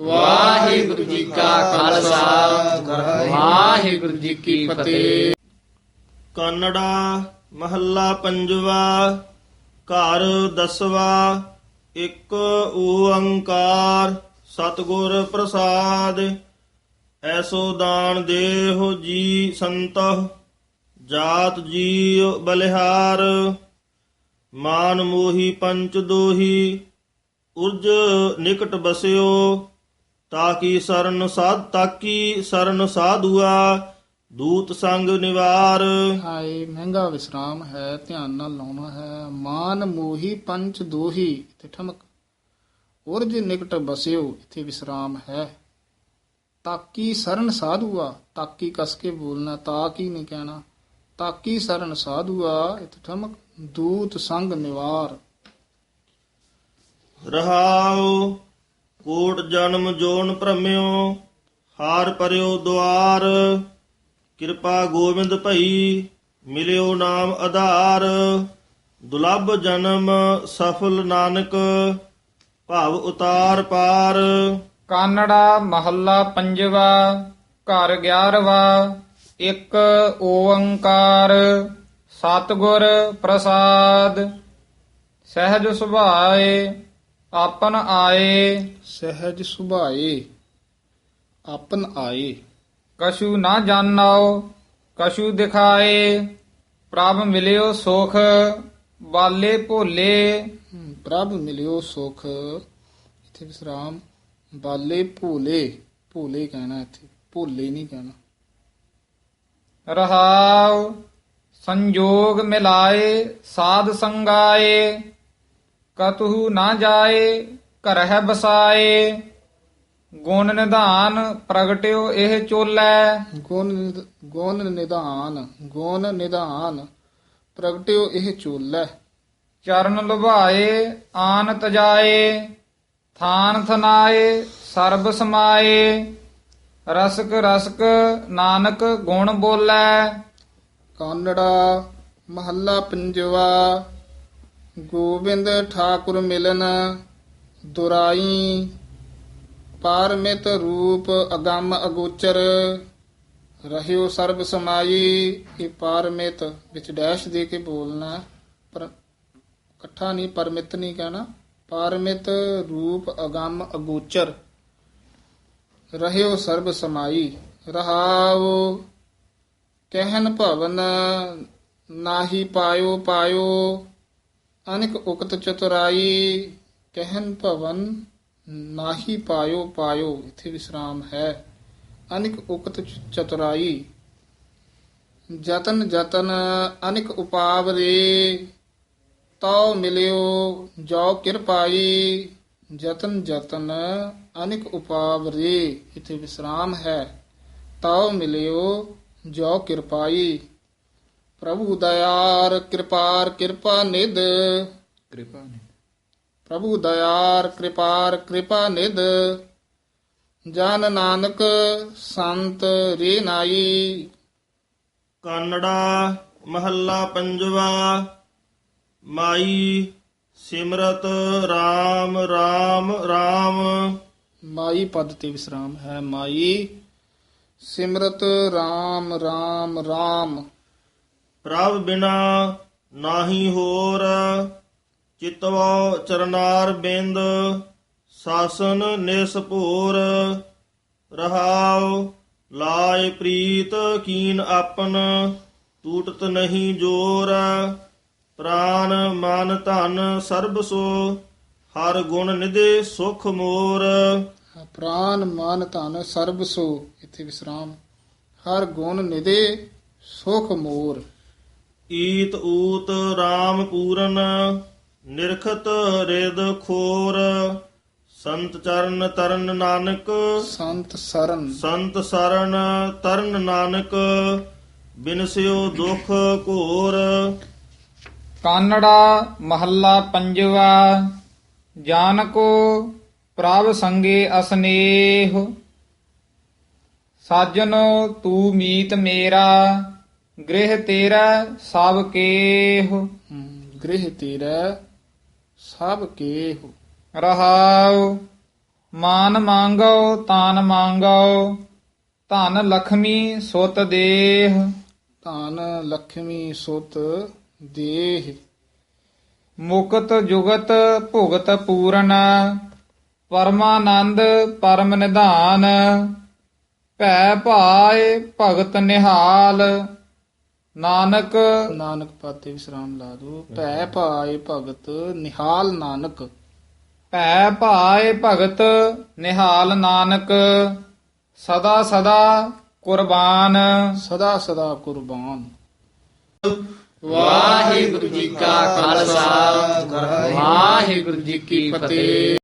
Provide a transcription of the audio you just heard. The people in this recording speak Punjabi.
ਵਾਹਿਗੁਰੂ ਜੀ ਕਾ ਖਾਲਸਾ। ਵਾਹਿਗੁਰੂ ਜੀ ਕੀ ਫਤਿਹ। ਕਾਨੜਾ ਮਹੱਲਾ ਪੰਜਵਾ, ਘਰ ਦਸਵਾ, ਇੱਕ ਓੰਕਾਰ, ਸਤਿਗੁਰ ਪ੍ਰਸਾਦ, ਐਸੋ ਦਾਨ ਦੇਹੁ ਜੀ ਸੰਤਹ ਜਾਤ ਜੀਉ ਬਲਿਹਾਰ, ਮਾਨ ਮੋਹੀ ਪੰਚ ਦੋਹੀ, ਉਰਜ ਨਿਕਟ ਬਸਿਓ ਤਾਕੀ ਸਰਨ ਸਾਧ ਤਾਕੀ ਸਰਨ ਸਾਧੂਆ ਦੂਤ ਸੰਗ ਨਿਵਾਰ। ਹਾਏ ਮਹਿੰਗਾ ਵਿਸਰਾਮ ਹੈ ਧਿਆਨ ਨਾਲ ਲਾਉਣਾ ਹੈ। ਮਾਨ ਮੋਹੀ ਪੰਚ ਦੋਹੀ ਇੱਥੇ ਠਮਕ। ਉਰਜ ਨਿਕਟ ਬਸਿਓ ਇੱਥੇ ਵਿਸਰਾਮ ਹੈ। ਤਾਕੀ ਸਰਨ ਸਾਧੂਆ ਤਾਕੀ ਕਸ ਕੇ ਬੋਲਣਾ ਤਾਕੀ ਨਹੀਂ ਕਹਿਣਾ। ਤਾਕੀ ਸਰਨ ਸਾਧੂਆ ਇੱਥੇ ਠਮਕ। ਦੂਤ ਸੰਗ ਨਿਵਾਰ। ਰਹਾਉ ਕੋਟ ਜਨਮ ਜੋਨ ਭ੍ਰਮਿਓ, ਹਾਰ ਪਰਿਓ ਦੁਆਰ। ਕਿਰਪਾ ਗੋਬਿੰਦ ਭਈ, ਮਿਲਿਓ ਨਾਮ ਆਧਾਰ। ਦੁਲੱਭ ਜਨਮ ਸਫਲ ਨਾਨਕ, ਭਾਵ ਉਤਾਰ ਪਾਰ। ਕਾਨੜਾ ਮਹੱਲਾ ਪੰਜਵਾ, ਘਰ ਗਿਆਰਵਾ, ਇੱਕ ਓੰਕਾਰ। ਸਤਿਗੁਰ ਪ੍ਰਸਾਦ, ਸਹਿਜ ਸੁਭਾਏ ਆਪਨ ਆਏ ਸਹਿਜ ਸੁਭਾਏ ਆਪਨ ਆਏ। ਕਛੂ ਨਾ ਜਾਣਾਓ ਕਛੂ ਦਿਖਾਏ ਪ੍ਰਭ ਮਿਲਿਓ ਸੁਖ ਬਾਲੇ ਭੋਲੇ। ਪ੍ਰਭ ਮਿਲਿਓ ਸੁਖ ਇੱਥੇ ਵਿਸਰਾਮ। ਬਾਲੇ ਭੋਲੇ ਭੋਲੇ ਕਹਿਣਾ ਇੱਥੇ ਭੋਲੇ ਨਹੀਂ ਕਹਿਣਾ। ਰਹਾਉ ਸੰਜੋਗ ਮਿਲਾਏ ਸਾਧ ਸੰਗਾਏ। ਕਤਹੂ ਨਾ ਜਾਏ ਘਰਹਿ ਬਸਾਏ। ਗੁਣ ਨਿਧਾਨ ਪ੍ਰਗਟਿਓ ਇਹ ਚੋਲੇ। ਗੁਣ ਨਿਧ- ਗੁਣ ਨਿਧਾਨ ਗੁਣ ਨਿਧਾਨ ਪ੍ਰਗਟਿਓ ਇਹ ਚੋਲੇ। ਚਰਨ ਲੁਭਾਏ ਆਨ ਤਜਾਏ। ਥਾਨ ਥਨਾਏ ਸਰਬ ਸਮਾਏ। ਰਸਕ ਰਸਕ ਨਾਨਕ ਗੁਣ ਬੋਲੇ। ਕਾਨੜਾ ਮਹੱਲਾ ਪੰਜਵਾ। ਗੋਬਿੰਦ ਠਾਕੁਰ ਮਿਲਨ, ਦੁਰਾਈ ਪਾਰਮਿਤ ਰੂਪ ਅਗੰਮ ਅਗੋਚਰ, ਰਹਿਓ ਸਰਬ ਸਮਾਈ, ਇਹ ਪਾਰਮਿਤ ਵਿੱਚ ਡੈਸ਼ ਦੇ ਕੇ ਬੋਲਣਾ ਪਰ ਇਕੱਠਾ ਨਹੀਂ ਪਰਮਿਤ ਨਹੀਂ ਕਹਿਣਾ ਪਾਰਮਿਤ ਰੂਪ ਅਗੰਮ ਅਗੋਚਰ, ਰਹਿਓ ਸਰਬ ਸਮਾਈ ਰਹਾਉ ਕਹਿਨ ਭਵਨ, ਨਾਹੀ ਪਾਇਓ ਪਾਇਓ ਅਨਿਕ ਉਕਤ ਚਤੁਰਾਈ ਕਹਿਨ ਭਵਨ ਨਾਹੀ ਪਾਇਓ ਪਾਇਓ, ਇੱਥੇ ਵਿਸਰਾਮ ਹੈ। ਅਨਿਕ ਉਕਤ ਚਤੁਰਾਈ। ਜਤਨ ਜਤਨ ਅਨਿਕ ਉਪਾਵ ਰੇ ਤਉ ਮਿਲਿਓ ਜੋ ਕਿਰਪਾਈ। ਜਤਨ ਜਤਨ ਅਨਿਕ ਉਪਾਵ ਰੇ ਇੱਥੇ ਵਿਸਰਾਮ ਹੈ। ਤਉ ਮਿਲਿਓ ਜੋ ਕਿਰਪਾਈ। ਪ੍ਰਭੂ ਦਇਆਰ ਕਿਰਪਾਰ ਕਿਰਪਾ ਨਿਧ। ਕਿਰਪਾ ਨੇ ਪ੍ਰਭੂ ਦਇਆਰ ਕਿਰਪਾਰ ਕਿਰਪਾ ਨਿਧ। ਜਨ ਨਾਨਕ ਸੰਤ ਰੇ ਨਾਈ। ਕਾਨੜਾ ਮਹੱਲਾ ਪੰਜਵਾ ਮਾਈ ਸਿਮਰਤ RAM RAM RAM ਮਾਈ ਪਦ ਤੇ ਵਿਸਰਾਮ ਹੈ ਮਾਈ ਸਿਮਰਤ RAM RAM RAM ਪ੍ਰਭ ਬਿਨਾ ਨਾਹੀ ਹੋਰ ਚਿਤਵੋ ਚਰਨਾਰ ਬਿੰਦ ਸਾਸਨ ਨਿਸਭੂਰ ਰਹਾਉ, ਲਾਇ ਪ੍ਰੀਤ ਕੀਨ ਆਪਨ ਟੂਟਤ ਨਹੀਂ ਜੋਰ। ਪ੍ਰਾਨ ਮਨ ਧਨ ਸਰਬ ਸੋ, ਹਰ ਗੁਣ ਨਿਦੇ ਸੁਖ ਮੋਰ। ਪ੍ਰਾਨ ਮਨ ਧਨ ਸਰਬ ਸੋ, ਇਥੇ ਵਿਸਰਾਮ। ਹਰ ਗੁਣ ਨਿਦੇ ਸੁਖ ਮੋਰ। ਈਤ ਊਤ RAM ਪੂਰਨ ਨਿਰਖਤ ਰਿਦ ਖੋਰ ਸੰਤ ਚਰਨ ਤਰਨ ਨਾਨਕ ਸੰਤ ਸਰਨ। ਸੰਤ ਸਰਨ ਤਰਨ ਨਾਨਕ ਬਿਨਸਿਓ ਦੁਖ ਘੋਰ। ਕਾਨੜਾ ਮਹੱਲਾ ਪੰਜਵਾ ਜਾਨਕੋ ਪ੍ਰਭ ਸੰਗੇ ਅਸਨੇਹ। ਸਾਜਨੋ ਤੂੰ ਮੀਤ ਮੇਰਾ ਗ੍ਰਹਿ ਤੇਰਾ ਸਭ ਕੇਹ। ਗ੍ਰਹਿ ਤੇਰਾ ਸਭ ਕੇ ਹੋ ਰਹਾਉ ਮਾਨ ਮੰਗੋ ਤਾਨ ਮੰਗੋ ਧਨ ਲਖਮੀ ਸੁਤ ਦੇਹ। ਧਨ ਲక్ష్ਮੀ ਸੁਤ ਦੇਹ। ਮੁਕਤ ਜੁਗਤ ਭੁਗਤ ਪੂਰਨ ਪਰਮਾਨੰਦ ਪਰਮ ਨਿਧਾਨ। ਭੈ ਭਾਏ ਭਗਤ ਨਿਹਾਲ। ਨਾਨਕ ਨਾਨਕ ਪਾਤੇ ਵਿਸਰਾਮ ਲਾ ਦੋ। ਭੈ ਭਾਏ ਭਗਤ ਨਿਹਾਲ ਨਾਨਕ। ਭੈ ਭਾਏ ਭਗਤ ਨਿਹਾਲ ਨਾਨਕ। ਸਦਾ ਸਦਾ ਕੁਰਬਾਨ। ਸਦਾ ਸਦਾ ਕੁਰਬਾਨ। ਵਾਹਿਗੁਰੂ ਜੀ ਕਾ ਖਾਲਸਾ। ਵਾਹਿਗੁਰੂ ਜੀ ਕੀ ਫਤਿਹ।